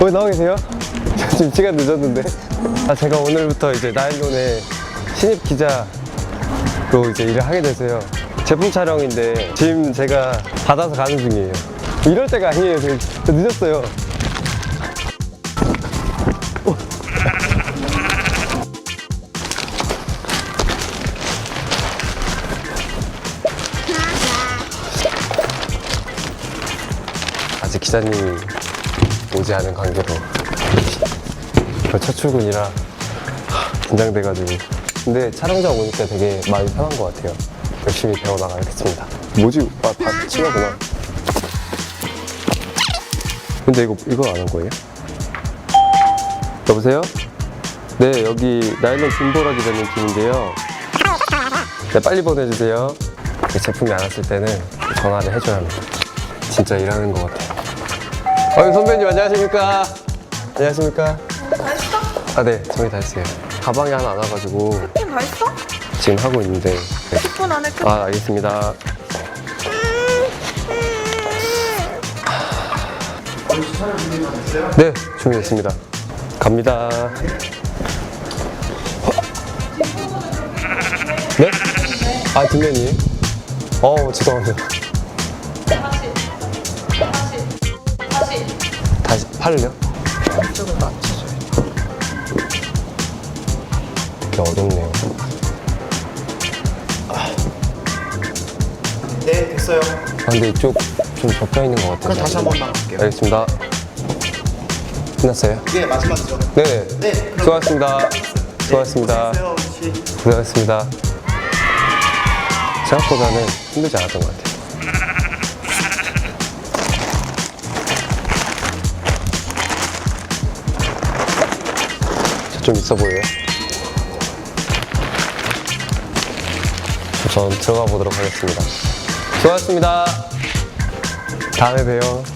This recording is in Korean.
왜 나와 계세요? 저 지금 시간 늦었는데. 아, 제가 오늘부터 이제 나일론의 신입 기자로 이제 일을 하게 돼서요. 제품 촬영인데 지금 제가 받아서 가는 중이에요. 이럴 때가 아니에요. 지금 저 늦었어요. 아직 기자님이 오지 않은 관계로 저첫 출근이라 하, 긴장돼가지고. 근데 촬영장 오니까 되게 마음이 편한 것 같아요. 열심히 배워나가겠습니다. 뭐지? 아, 다 친하구나 근데 이거 이거 안 한 거예요? 여보세요? 네 여기 나일론 김보라기자님 팀인데요. 네 빨리 보내주세요. 이 제품이 안 왔을 때는 전화를 해줘야 합니다. 진짜 일하는 것 같아요 아유 선배님 안녕하십니까 안녕하십니까 다 했어? 아 네 저희 다 했어요 가방이 하나 안 와가지고 팀 다 했어? 지금 하고 있는데 네. 10분 안에 끝. 아 알겠습니다 네 준비됐습니다 갑니다 네? 아 뒷면이에요? 어 죄송합니다 팔을요? 되게 어렵네요 네, 됐어요. 아, 근데 이쪽 좀 겹쳐 있는 것 같아요. 그럼 다시 한번 나갈게요. 알겠습니다. 끝났어요? 네, 마지막이죠. 네. 네, 그럼- 수고하셨습니다. 수고하셨습니다. 됐어요, 씨. 고생하셨습니다. 생각보다는 힘들지 않았던 것 같아요. 좀 있어 보여요? 전 들어가 보도록 하겠습니다. 수고하셨습니다. 다음에 봬요.